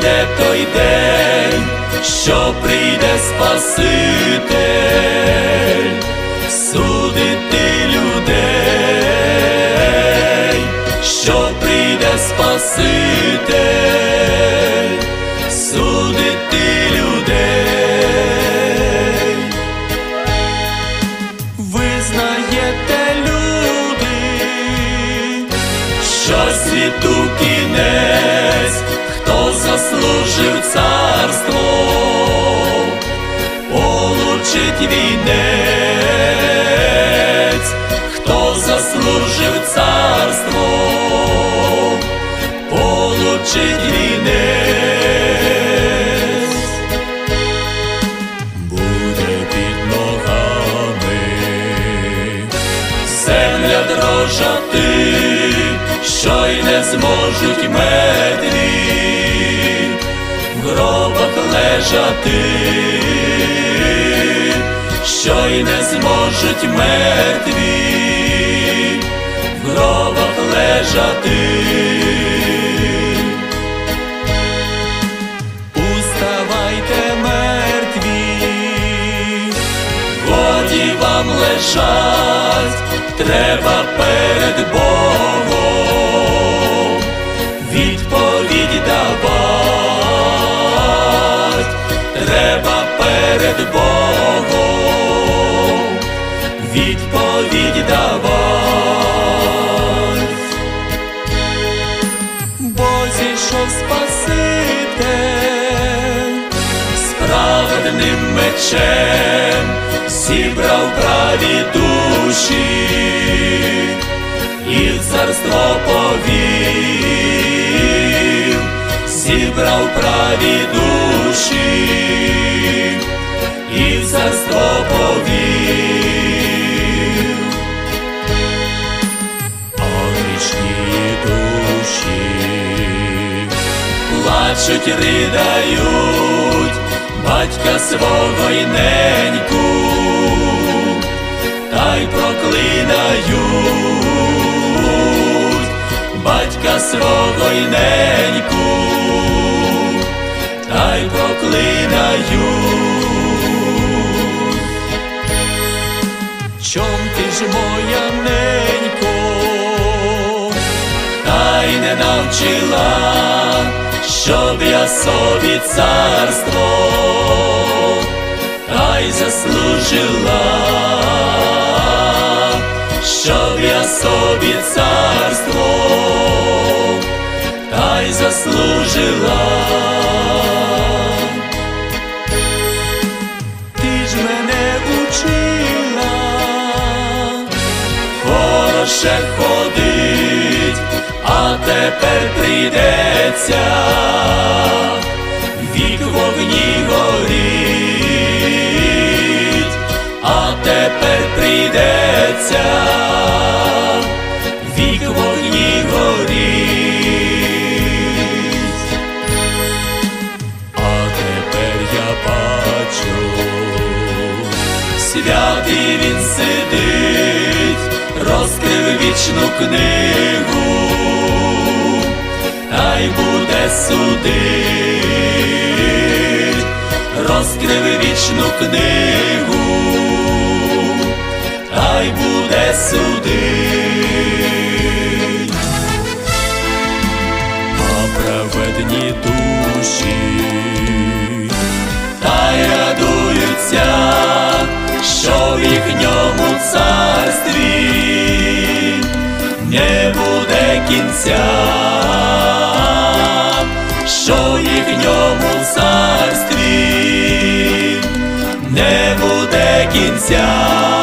прийде той день, що прийде Спаситель, судити людей, що прийде Спаситель, вінець, хто заслужив царство, получить вінець. Буде під ногами земля дрожати, що й не зможуть мертві в гробах лежати, що й не зможуть мертві. В гробах лежати. Уставайте мертві, годі вам лежать, треба перед Богом відповідь давать, треба перед Богом справедним мечем зібрав праві душі. І в царство повів, зібрав праві душі. І в царство повів. А душі плачуть, ридають, батька свого й неньку, та й проклинають, батька свого й неньку, та й проклинають. Чом ти ж моя ненько, та й не навчила, щоб я собі царство, та й заслужила, щоб я собі царство, та й заслужила. Ти ж мене учила, хороше ходить, а тепер прийдеться, вік в огні горить, а тепер прийдеться, вік в огні горить. А тепер я бачу, святий він сидить, розкрив вічну книгу, та й буде судить, розкрив вічну книгу, та й буде судить. А праведні душі та й радуються, що в їхньому царстві не буде кінця, що в їхньому царстві не буде кінця.